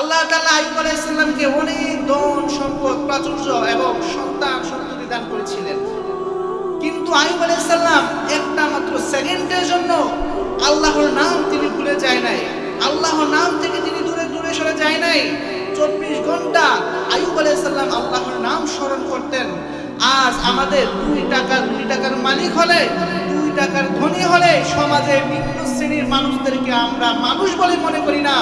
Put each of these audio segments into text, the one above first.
আল্লাহ আলাইহিস সালামকে অনেক ধন, সম্পদ, প্রাচুর্য এবং সন্তান সন্ততি দান করেছিলেন। কিন্তু আইয়ুব আলাইহিস সালাম একটা মাত্র সেকেন্ডের জন্য আল্লাহর নাম তিনি ভুলে যায় নাই। আল্লাহর নাম থেকে তিনি দূরে দূরে সরে যায় নাই। চব্বিশ ঘণ্টা আইয়ুব আলাইহিস সালাম আল্লাহর নাম স্মরণ করতেন। আজ আমাদের দুই টাকা, দুই টাকার মালিক হলে টাকার ধনী হলে সমাজে নিম্ন শ্রেণির মানুষদেরকে আমরা মানুষ বলে মনে করি না।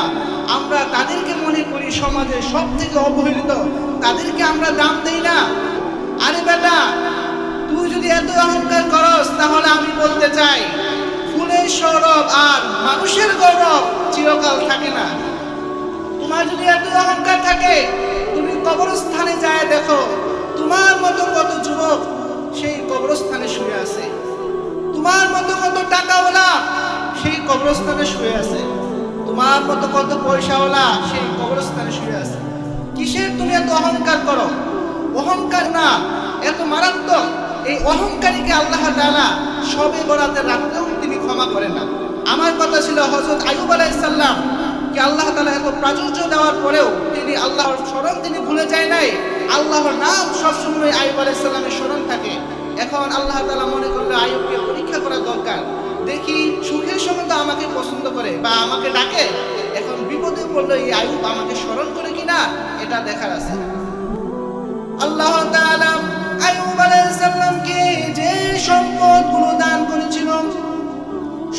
আমরা তাদেরকে মনে করি সমাজে সব থেকে অবহেলিত। তাদেরকে আমরা দাম দেই না। আরে বেটা, তুই যদি এত অহংকার করস, তাহলে আমি বলতে চাই, ফুলের সৌরভ আর মানুষের গৌরব চিরকাল থাকে না। তোমার যদি এত অহংকার থাকে, তুমি কবরস্থানে যায় দেখো, তোমার মতো কত যুবক সেই কবরস্থানে শুয়ে আছে। তোমার মতো কত টাকাওয়ালা সেই কবরস্থানে শুয়ে আছে। তোমার মতো কত পয়সাওয়ালা সেই কবরস্থানে শুয়ে আছে। কিসের তুমি এত অহংকার করো? অহংকার না, এত মারাত্মক। এই অহংকারীকে আল্লাহ তাআলা সবে বরাতে রাখলেও তিনি ক্ষমা করেন না। আমার কথা ছিল হযরত আইয়ুব আলাইহিস সালাম কি আল্লাহ তাআলা এত প্রাচুর্য দেওয়ার পরেও তিনি আল্লাহর স্মরণ তিনি ভুলে যায় নাই। আল্লাহর নাম সবসময় আইয়ুব আলাইহিস সালামের স্মরণ থাকে। এখন আল্লাহ তাআলা মনে করলে পরীক্ষা করা দরকার। দেখি সুখের সময় তো আমাকে পছন্দ করে বা আমাকে ডাকে। এখন বিপদে পড়লে এই আইয়ুব আমাকে স্মরণ করে কিনা, এটা দেখার আছে। আল্লাহ আলাইহিস সালামকে যে দান করেছিল,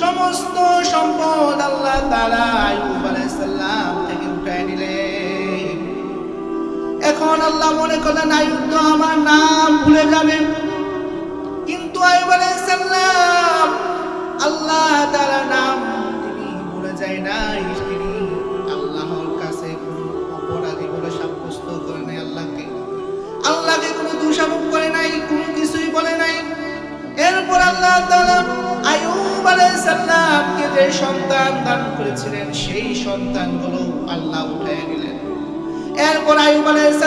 সমস্ত সম্পদ আল্লাহ তাআলা আইয়ুব আলাইহিস সালাম থেকে এখন আল্লাহ মনে করলেন আইয়ুব তো আমার নাম ভুলে যাবে কিন্তু আইয়ুব আলাইহিস সালাম আল্লাহ তাআলা নাম তিনি ভুলে যায় নাই। তিনি আল্লাহর কাছে কোনো অপরাধী বলে সাব্যস্ত করে নাই আল্লাহকে। আল্লাহকে কোনো দোষারোপ করে নাই, কোনো কিছুই বলে নাই। এরপর আল্লাহ তাআলা আইয়ুব আলাইহিস যে সন্তান দান করেছিলেন, সেই সন্তানগুলো আল্লাহ উঠায় নিলেন এরপর আইয়ুব আলাইহিস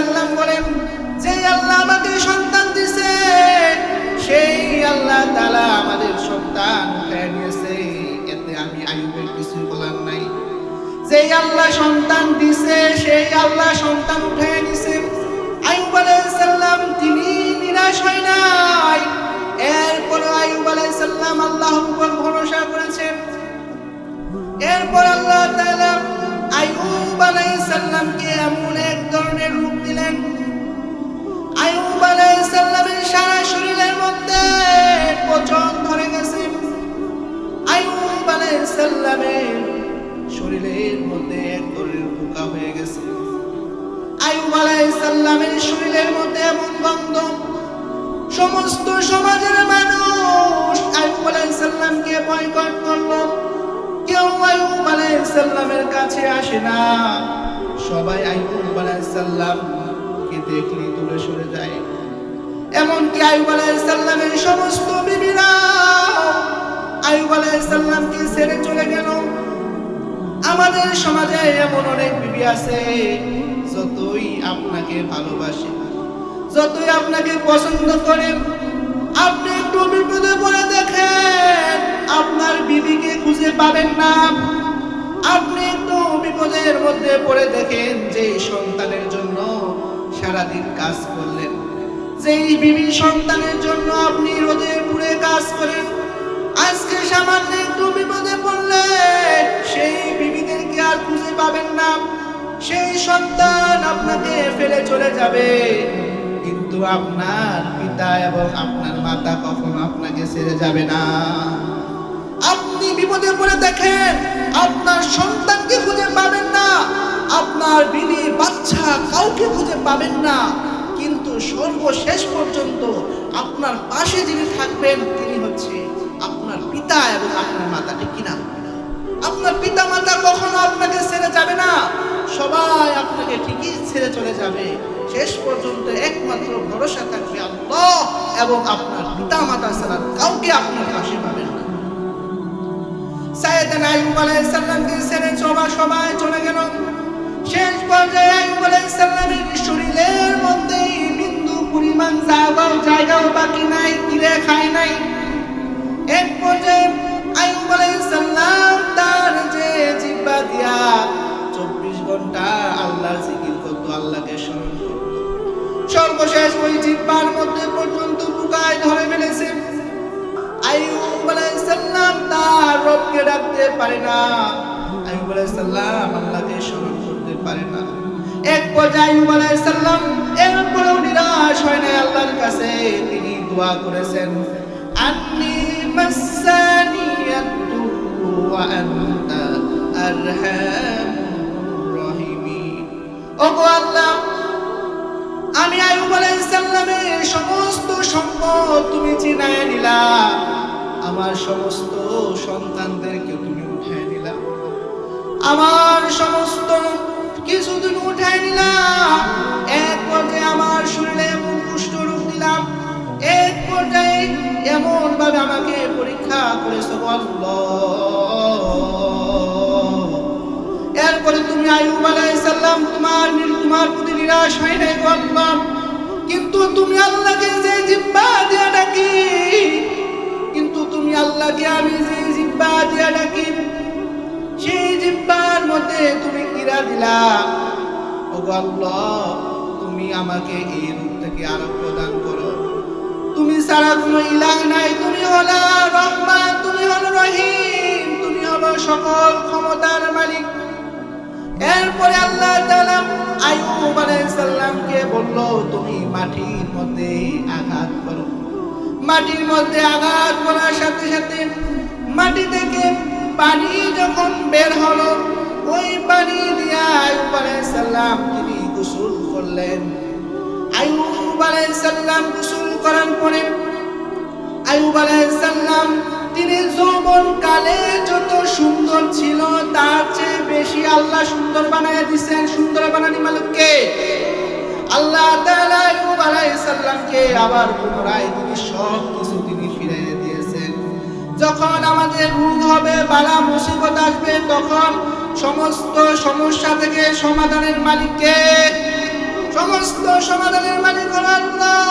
সন্তান উঠায় নিছে আইয়ুব আলাইহিস সালাম তিনি নিরাশ হয় নাই। এরপর আইয়ুব আলাইহিস সালাম আল্লাহর উপর ভরসা করেছেন। এরপর আল্লাহ তাআলা আইয়ুব আলাইহিস এমন এক ধরনের রূপ দিলেন। আইয়ুব আলাইহিস সারা শরীরের মধ্যে পচন ধরে গেছে। আইয়ুব আলাইহিস শরীরের মধ্যে আলাইহিস সালামের শরীরের মধ্যে এমন গন্ধ সমস্ত সমাজের মানুষ আইয়ুব আলাইহিস সালামকে বয়কট করল। কেউ আইয়ুব আলাইহিস সালামের কাছে আসে না। সবাই আইয়ুব আলাইহিস সালামকে দেখলে দূরে সরে যায়। এমনকি আইয়ুব আলাইহিস সালামের সমস্ত বিবিরা আইয়ুব আলাইহিস সালামকে ছেড়ে চলে গেল। আমাদের সমাজে এমন অনেক বিবি আছে। যতই আপনাকে ভালোবাসে, যতই আপনাকে পছন্দ করে, আপনি একটু বিপদে পড়ে দেখেন, আপনার বিবিকে খুঁজে পাবেন না। আপনি একটু বিপদের মধ্যে পড়ে দেখেন যে সন্তানের জন্য সারাদিন কাজ করলেন, যেই বিবি সন্তানের জন্য আপনি রোদে পুড়ে কাজ করেন, আজকে সামান্য একটু বিপদে পড়লে সেই বিবিদেরকে আর খুঁজে পাবেন না। সেই সন্তান আপনাকে ফেলে চলে যাবে। কিন্তু আপনার পিতা এবং আপনার মাতা কখনো আপনাকে ছেড়ে যাবে না। আপনি বিপদে পড়ে দেখেন, আপনার সন্তানকে খুঁজে পাবেন না। আপনার বিবি বাচ্চা কাউকে খুঁজে পাবেন না। কিন্তু সর্বশেষ পর্যন্ত আপনার পাশে যিনি থাকবেন, তিনি হচ্ছে আপনার পিতা এবং আপনার মাতা। ঠিক কিনা? আপনার পিতা মাতা কখনো আপনাকে ছেড়ে যাবে না। সবাই আপনাকে ঠিকই ছেড়ে চলে যাবে। শেষ পর্যন্ত একমাত্র ভরসা থাকবে আল্লাহ এবং আপনার পিতা মাতা ছাড়া কাউকে আপনার পাশে পাবেন না। ছেড়ে সবাই চলে গেল। শেষ পর্যায়ে শরীরের পরিমাণ জায়গাও বাকি নাই কিরে খায় নাই। এক পর্যায়ে জিহ্বা দিয়া চব্বিশ ঘণ্টা আল্লাহর জিকির করতো, আল্লাহকে স্মরণ করতো। সর্বশেষ ওই জিব্বার মধ্যে পর্যন্ত বুকায় ধরে ফেলেছে। তিনি দোয়া করেছেন আন্নি আমি আয়ুব আলাইসাল্লামের সমস্ত সম্পদ তুমি চিনায় নিলা। আমার সমস্ত সন্তানদেরকে তুমি উঠায় নিলা। আমার সমস্ত তুমি সেই জিব্বার মধ্যে তুমি কিরা দিলা। ও তুমি আমাকে এই রূপ থেকে আরও প্রদান করো। তুমি ছাড়া কোনো ইলাহ নাই। তুমি হলা রহমান, তুমি হলো রহিম। এরপরে আল্লাহ তাআলা আইয়ুব আলাইহিস সালামকে বলল, তুমি মাটির মধ্যে আঘাত করো। মাটির মধ্যে আঘাত করার সাথে সাথে মাটি থেকে পানি যখন বের হলো, ওই পানি দিয়ে আইয়ুব আলাইহিস তিনি গোসল করলেন। আইয়ুব আলাইহিস সালাম গোসল করার পরে আইয়ুব আলাইহিস সালাম তিনি যৌবন কালে যত সুন্দর ছিল, তার চেয়ে বেশি আল্লাহ সুন্দর বানায় দিয়েছেন সুন্দর বানানি মালিককে আল্লাহ তাআলা আইয়ুব আলাইহিস আবার পুনরায় তিনি সব কিছু তিনি ফিরিয়ে দিয়েছেন। যখন আমাদের রোগ হবে, বালা মুসিবত আসবে, তখন সমস্ত সমস্যা থেকে সমাধানের মালিককে সমস্ত সমাধানের মালিক হলো আল্লাহ।